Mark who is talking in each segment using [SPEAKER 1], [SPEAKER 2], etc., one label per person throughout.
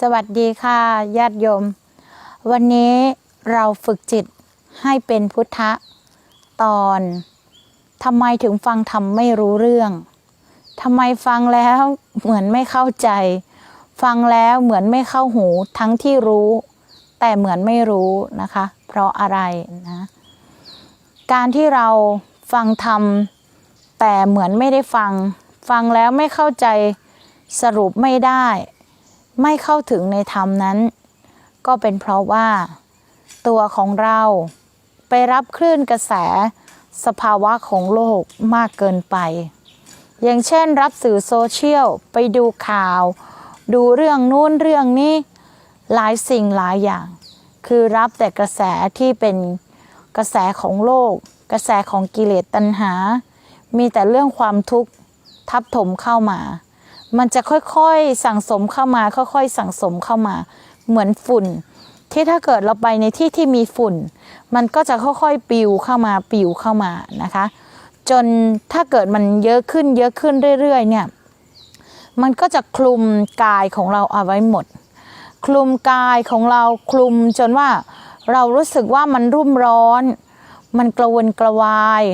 [SPEAKER 1] สวัสดีค่ะญาติโยม วันนี้เราฝึกจิตให้เป็นพุทธะ ตอนทำไมถึงฟังธรรมไม่รู้เรื่องทำไมฟังแล้วเหมือนไม่เข้าใจ ฟังแล้วเหมือนไม่เข้าหูทั้งที่รู้ แต่เหมือนไม่รู้นะคะ เพราะอะไรนะการที่เราฟังธรรมแต่เหมือนไม่ได้ฟัง ฟังแล้วไม่เข้าใจสรุปไม่ได้ ไม่เข้าถึงในธรรมนั้น ก็เป็นเพราะว่า ตัวของเราไปรับคลื่นกระแสสภาวะของโลกมากเกินไป อย่างเช่นรับสื่อโซเชียล ไปดูข่าว ดูเรื่องนู้นเรื่องนี้ หลายสิ่งหลายอย่าง คือรับแต่กระแสที่เป็นกระแสของโลก กระแสของกิเลสตัณหา มีแต่เรื่องความทุกข์ทับถมเข้ามา มันจะค่อยๆสั่งสมเข้ามา ค่อยๆ สั่งสมเข้ามา เหมือนฝุ่น ที่ถ้าเกิดเราไปในที่ที่มีฝุ่น มันก็จะค่อยๆปิวเข้ามาปิวเข้ามานะคะ จนถ้าเกิดมันเยอะขึ้นเยอะขึ้นเรื่อยๆเนี่ยมันก็จะคลุมกายของเราเอาไว้หมด คลุมกายของเราคลุมจนว่าเรารู้สึกว่ามันรุ่มร้อน มันกระวนกระวาย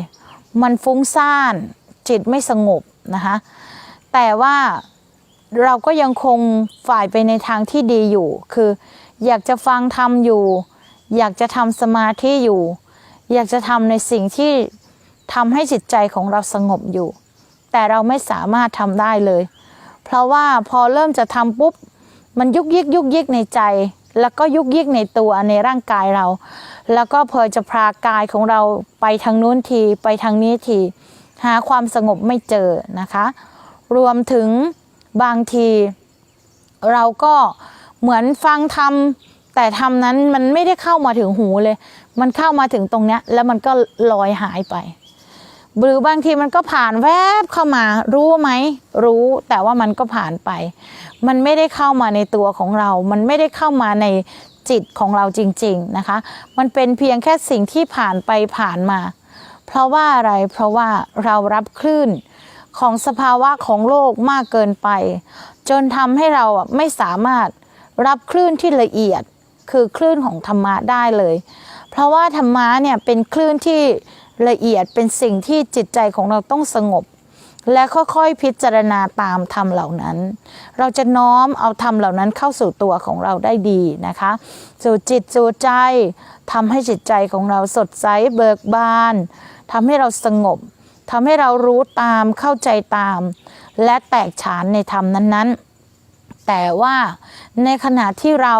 [SPEAKER 1] มันฟุ้งซ่าน จิตไม่สงบนะคะ แต่ว่าเราก็ยังคงฝ่ายไปในทางที่ดีอยู่ คืออยากจะฟังทำอยู่ อยากจะทำสมาธิอยู่ อยากจะทำในสิ่งที่ทำให้จิตใจของเราสงบอยู่ แต่เราไม่สามารถทำได้เลย เพราะว่าพอเริ่มจะทำปุ๊บ มันยุกยิกยุกยิกในใจ แล้วก็ยุกยิกในตัวในร่างกายเรา แล้วก็เพอจะพากายของเราไปทางนู้นทีไปทางนี้ที หาความสงบไม่เจอนะคะ รวมถึงบางที เราก็เหมือนฟังทำแต่ทำนั้นมันไม่ได้เข้ามาถึงหูเลย มันเข้ามาถึงตรงเนี้ย แล้วมันก็ลอยหายไป หรือบางทีมันก็ผ่านแวบเข้ามา รู้ไหม รู้แต่ว่ามันก็ผ่านไป มันไม่ได้เข้ามาในตัวของเรา มันไม่ได้เข้ามาในจิตของเราจริง ๆนะคะ มันเป็นเพียงแค่สิ่งที่ผ่านไปผ่านมา เพราะว่าอะไร เพราะว่าเรารับคลื่น ของสภาวะของโลกมากเกินไป จนทำให้เราไม่สามารถรับคลื่นที่ละเอียดคือคลื่นของธรรมะได้เลย เพราะว่าธรรมะเนี่ยเป็นคลื่นที่ละเอียดเป็นสิ่งที่จิตใจของเราต้องสงบ และค่อยๆพิจารณาตามธรรมเหล่านั้น เราจะน้อมเอาธรรมเหล่านั้นเข้าสู่ตัวของเราได้ดีนะคะสู่จิตสู่ใจทำให้จิตใจของเราสดใสเบิกบานทำให้เราสงบ ทำให้เรารู้ตามเข้าใจตาม และแตกฉานในธรรมนั้นๆ แต่ว่าในขณะที่เรา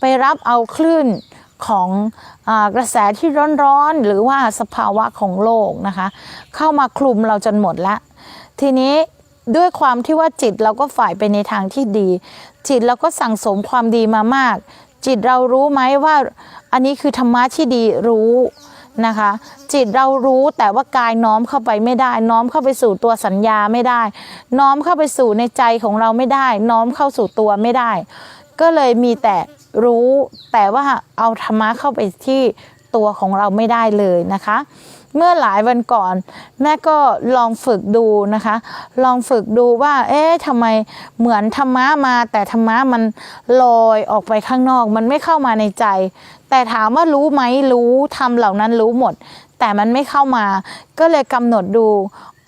[SPEAKER 1] ไปรับเอาคลื่นของอกระแสที่ร้อนๆ หรือว่าสภาวะของโลกนะคะ เข้ามาคลุมเราจนหมดละ ทีนี้ด้วยความที่ว่าจิตเราก็ฝ่ายไปในทางที่ดี จิตเราก็สั่งสมความดีมามาก จิตเรารู้ไหมว่าอันนี้คือธรรมะที่ดีรู้ นะคะ จิตเรารู้แต่ว่ากายน้อมเข้าไปไม่ได้ น้อมเข้าไปสู่ตัวสัญญาไม่ได้ น้อมเข้าไปสู่ในใจของเราไม่ได้ น้อมเข้าสู่ตัวไม่ได้ ก็เลยมีแต่รู้แต่ว่าเอาธรรมะเข้าไปที่ตัวของเราไม่ได้เลยนะคะ เมื่อหลายวันก่อน แม่ก็ลองฝึกดูนะคะ ลองฝึกดูว่า เอ๊ะทำไมเหมือนธรรมะมา แต่ธรรมะมันลอยออกไปข้างนอก มันไม่เข้ามาในใจ แต่ถามว่ารู้ไหมรู้ทำเหล่านั้นรู้หมด แต่มันไม่เข้ามา ก็เลยกำหนดดู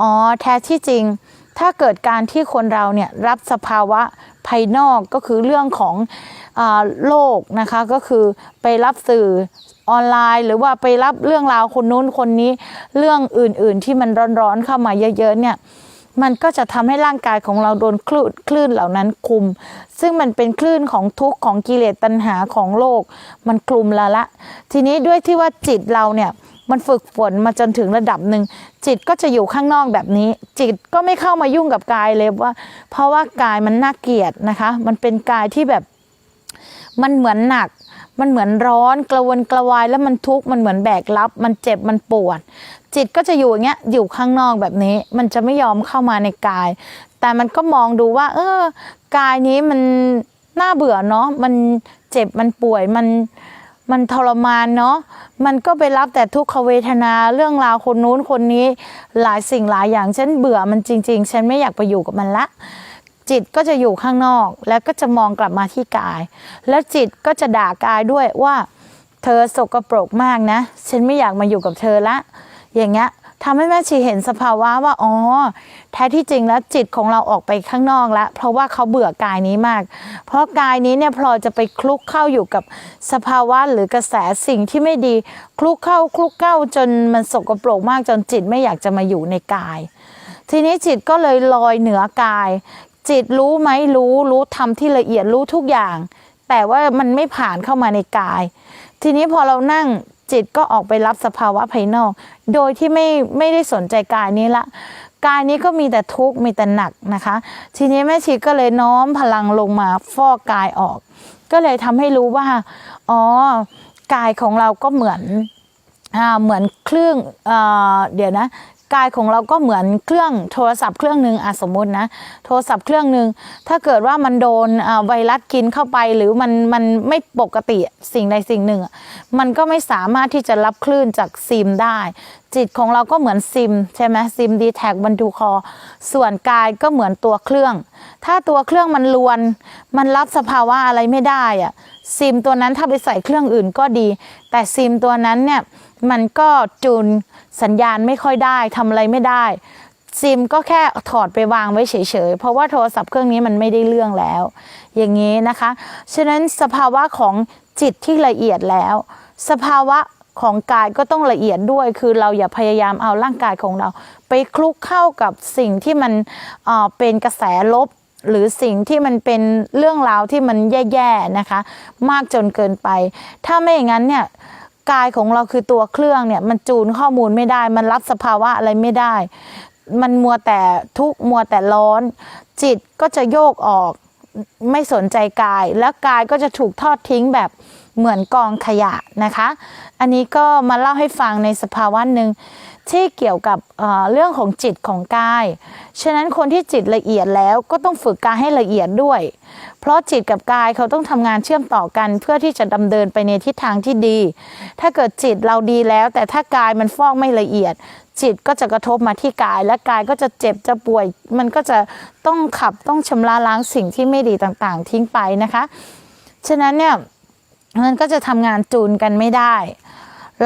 [SPEAKER 1] อ๋อ แท้ที่จริง ถ้าเกิดการที่คนเราเนี่ยรับสภาวะภายนอกก็คือเรื่องของอโลกนะคะก็คือไปรับสื่อ ออนไลน์ หรือว่าไปรับเรื่องราวคนนู้นคนนี้ เรื่องอื่นๆที่มันร้อนๆเข้ามาเยอะๆเนี่ยมันก็จะทำให้ร่างกายของเราโดนคลื่นคลื่นเหล่านั้นคุม ซึ่งมันเป็นคลื่นของทุกข์ของกิเลสตัณหาของโลก มันคลุมละละ ทีนี้ด้วยที่ว่าจิตเราเนี่ยมันฝึกฝนมาจนถึงระดับหนึ่ง จิตก็จะอยู่ข้างนอกแบบนี้ จิตก็ไม่เข้ามายุ่งกับกายเลยว่า เพราะว่ากายมันน่าเกลียดนะคะ มันเป็นกายที่แบบมันเหมือนหนัก มันเหมือนร้อนกระวนกระวายแล้วมันทุกข์มันเหมือนแบกรับ มันเจ็บมันปวด จิตก็จะอยู่อย่างเงี้ยอยู่ข้างนอกแบบนี้ มันจะไม่ยอมเข้ามาในกาย แต่มันก็มองดูว่า เออกายนี้มันน่าเบื่อเนาะมันเจ็บมันป่วยมันมันทรมานเนาะ มันก็ไปรับแต่ทุกขเวทนาเรื่องราวคนนู้นคนนี้หลายสิ่งหลายอย่างฉันเบื่อมันจริง ๆ ฉันไม่อยากไปอยู่กับมันละ จิตก็จะอยู่ข้างนอก แล้วก็จะมองกลับมาที่กาย แล้วจิตก็จะด่ากายด้วยว่า เธอสกปรกมากนะ ฉันไม่อยากมาอยู่กับเธอละ อย่างเงี้ยทำให้แม่ชีเห็นสภาวะว่าอ๋อแท้ที่จริงแล้วจิตของเราออกไปข้างนอกแล้ว เพราะว่าเขาเบื่อกายนี้มาก เพราะกายนี้เนี่ยพอจะไปคลุกเข้าอยู่กับสภาวะหรือกระแสสิ่งที่ไม่ดี คลุกเข้าคลุกเข้าจนมันสกปรกมากจนจิตไม่อยากจะมาอยู่ในกาย ทีนี้จิตก็เลยลอยเหนือกาย จิตรู้ไหมรู้รู้ทำที่ละเอียดรู้ทุกอย่าง แต่ว่ามันไม่ผ่านเข้ามาในกาย ทีนี้พอเรานั่งจิตก็ออกไปรับสภาวะภายนอก โดยที่ไม่ไม่ได้สนใจกายนี้ละ กายนี้ก็มีแต่ทุกข์มีแต่หนักนะคะ ทีนี้แม่ชีก็เลยน้อมพลังลงมาฟอกกายออก ก็เลยทำให้รู้ว่าอ๋อกายของเราก็เหมือนอเหมือนเครื่องเอเดี๋ยวนะ กายของเราก็เหมือนเครื่องโทรศัพท์เครื่องหนึ่งอะสมมตินะ โทรศัพท์เครื่องหนึ่งถ้าเกิดว่ามันโดนไวรัสกินเข้าไปหรือมันมันไม่ปกติสิ่งใดสิ่งหนึ่ง มันก็ไม่สามารถที่จะรับคลื่นจากซิมได้ จิตของเราก็เหมือนซิมใช่ไหมซิมดีแท็กบรรทุคอ ส่วนกายก็เหมือนตัวเครื่อง ถ้าตัวเครื่องมันลวน มันรับสภาวะอะไรไม่ได้อะซิมตัวนั้นถ้าไปใส่เครื่องอื่นก็ดี แต่ซิมตัวนั้นเนี่ยมันก็จูน สัญญาณไม่ค่อยได้ทำอะไรไม่ได้ ซิมก็แค่ถอดไปวางไว้เฉยๆ เพราะว่าโทรศัพท์เครื่องนี้มันไม่ได้เรื่องแล้ว อย่างนี้นะคะ ฉะนั้นสภาวะของจิตที่ละเอียดแล้ว สภาวะของกายก็ต้องละเอียดด้วย คือเราอย่าพยายามเอาร่างกายของเรา ไปคลุกเข้ากับสิ่งที่มันเอ่อเป็นกระแสลบ หรือสิ่งที่มันเป็นเรื่องราวที่มันแย่ๆนะคะ มากจนเกินไป ถ้าไม่อย่างนั้นเนี่ย กายของเราคือตัวเครื่องเนี่ยมันจูนข้อมูลไม่ได้ มันรับสภาวะอะไรไม่ได้ มันมัวแต่ทุกมัวแต่ร้อน จิตก็จะโยกออกไม่สนใจกาย แล้วกายก็จะถูกทอดทิ้งแบบเหมือนกองขยะนะคะ อันนี้ก็มาเล่าให้ฟังในสภาวะหนึ่ง ที่เกี่ยวกับเเรื่องของจิตของกาย ฉะนั้นคนที่จิตละเอียดแล้วก็ต้องฝึกกายให้ละเอียดด้วย เพราะจิตกับกายเขาต้องทำงานเชื่อมต่อกันเพื่อที่จะดำเนินไปในทิศทางที่ดี ถ้าเกิดจิตเราดีแล้ว แต่ถ้ากายมันฟอกไม่ละเอียด จิตก็จะกระทบมาที่กาย และกายก็จะเจ็บจะป่วย มันก็จะต้องขับต้องชำระล้างสิ่งที่ไม่ดีต่างๆ ทิ้งไปนะคะ ฉะนั้นเนี่ยมันก็จะทำงานจูนกันไม่ได้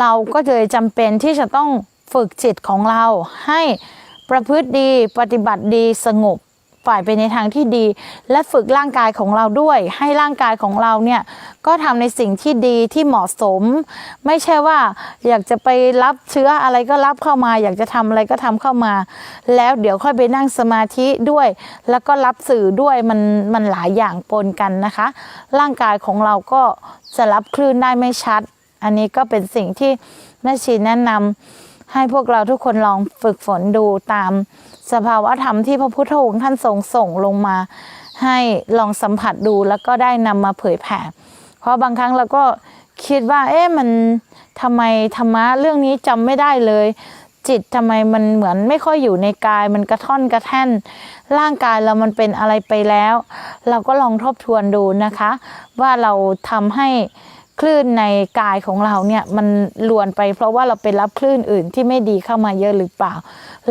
[SPEAKER 1] เราก็เลยจำเป็นที่จะต้อง ฝึกจิตของเราให้ประพฤติดีปฏิบัติดีสงบฝ่ายไปในทางที่ดี และฝึกร่างกายของเราด้วย ให้ร่างกายของเราเนี่ยก็ทำในสิ่งที่ดีที่เหมาะสม ไม่ใช่ว่าอยากจะไปรับเชื้ออะไรก็รับเข้ามา อยากจะทำอะไรก็ทำเข้ามา แล้วเดี๋ยวค่อยไปนั่งสมาธิด้วย แล้วก็รับสื่อด้วยมันมันหลายอย่างปนกันนะคะ ร่างกายของเราก็จะรับคลื่นได้ไม่ชัด อันนี้ก็เป็นสิ่งที่แม่ชีแนะนำ ให้พวกเราทุกคนลองฝึกฝนดูตามสภาวะธรรมที่พระพุทธองค์ท่านทรงส่งลงมา ให้ลองสัมผัสดูแล้วก็ได้นำมาเผยแผ่ เพราะบางครั้งเราก็คิดว่า เอ๊ะมันทำไมธรรมะเรื่องนี้จำไม่ได้เลย จิตทำไมมันเหมือนไม่ค่อยอยู่ในกาย มันกระท่อนกระแท่น ร่างกายเรามันเป็นอะไรไปแล้ว เราก็ลองทบทวนดูนะคะ ว่าเราทำให้ คลื่นในกายของเราเนี่ยมันลวนไป เพราะว่าเราไปรับคลื่นอื่นที่ไม่ดีเข้ามาเยอะหรือเปล่า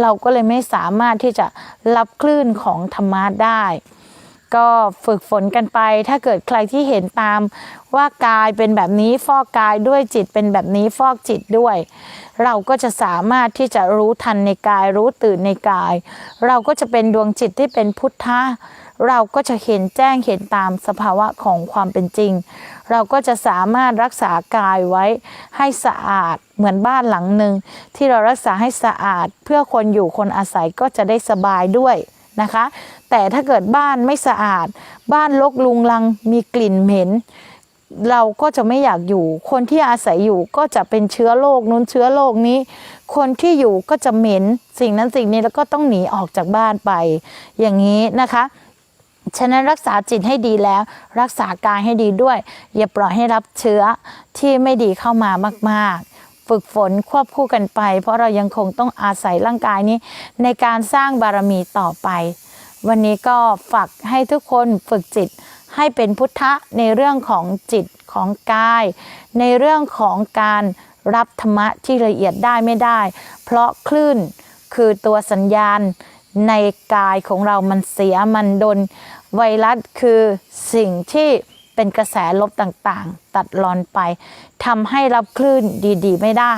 [SPEAKER 1] เราก็เลยไม่สามารถที่จะรับคลื่นของธรรมะได้ ก็ฝึกฝนกันไป ถ้าเกิดใครที่เห็นตาม ว่ากายเป็นแบบนี้ฟอกกายด้วยจิตเป็นแบบนี้ฟอกจิตด้วย เราก็จะสามารถที่จะรู้ทันในกายรู้ตื่นในกาย เราก็จะเป็นดวงจิตที่เป็นพุทธะเราก็จะเห็นแจ้งเห็นตามสภาวะของความเป็นจริง เราก็จะสามารถรักษากายไว้ให้สะอาดเหมือนบ้านหลังหนึ่งที่เรารักษาให้สะอาด เพื่อคนอยู่คนอาศัยก็จะได้สบายด้วยนะคะ แต่ถ้าเกิดบ้านไม่สะอาด บ้านรกลุงลังมีกลิ่นเหม็น เราก็จะไม่อยากอยู่ คนที่อาศัยอยู่ก็จะเป็นเชื้อโรคนู้นเชื้อโรคนี้ คนที่อยู่ก็จะเหม็นสิ่งนั้นสิ่งนี้แล้วก็ต้องหนีออกจากบ้านไป อย่างนี้นะคะฉะนั้นรักษาจิตให้ดีแล้ว รักษากายให้ดีด้วย อย่าปล่อยให้รับเชื้อที่ไม่ดีเข้ามามากๆ ฝึกฝนควบคู่กันไป เพราะเรายังคงต้องอาศัยร่างกายนี้ ในการสร้างบารมีต่อไป วันนี้ก็ฝากให้ทุกคนฝึกจิต ให้เป็นพุทธะในเรื่องของจิตของกาย ในเรื่องของการรับธรรมะที่ละเอียดได้ไม่ได้ เพราะคลื่นคือตัวสัญญาณในกายของเรามันเสียมันโดน ไวรัสคือสิ่งที่เป็นกระแสลบต่างๆ ตัดรอนไปทำให้รับคลื่นดี ๆ ไม่ได้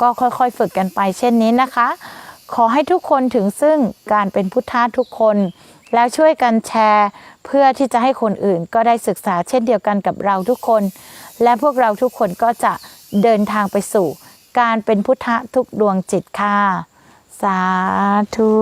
[SPEAKER 1] ก็ค่อยๆ ฝึกกันไปเช่นนี้นะคะ ขอให้ทุกคนถึงซึ่งการเป็นพุทธะทุกคน แล้วช่วยกันแชร์ เพื่อที่จะให้คนอื่นก็ได้ศึกษาเช่นเดียวกันกับเราทุกคน และพวกเราทุกคนก็จะเดินทางไปสู่ การเป็นพุทธะทุกดวงจิตค่ะ สาธุ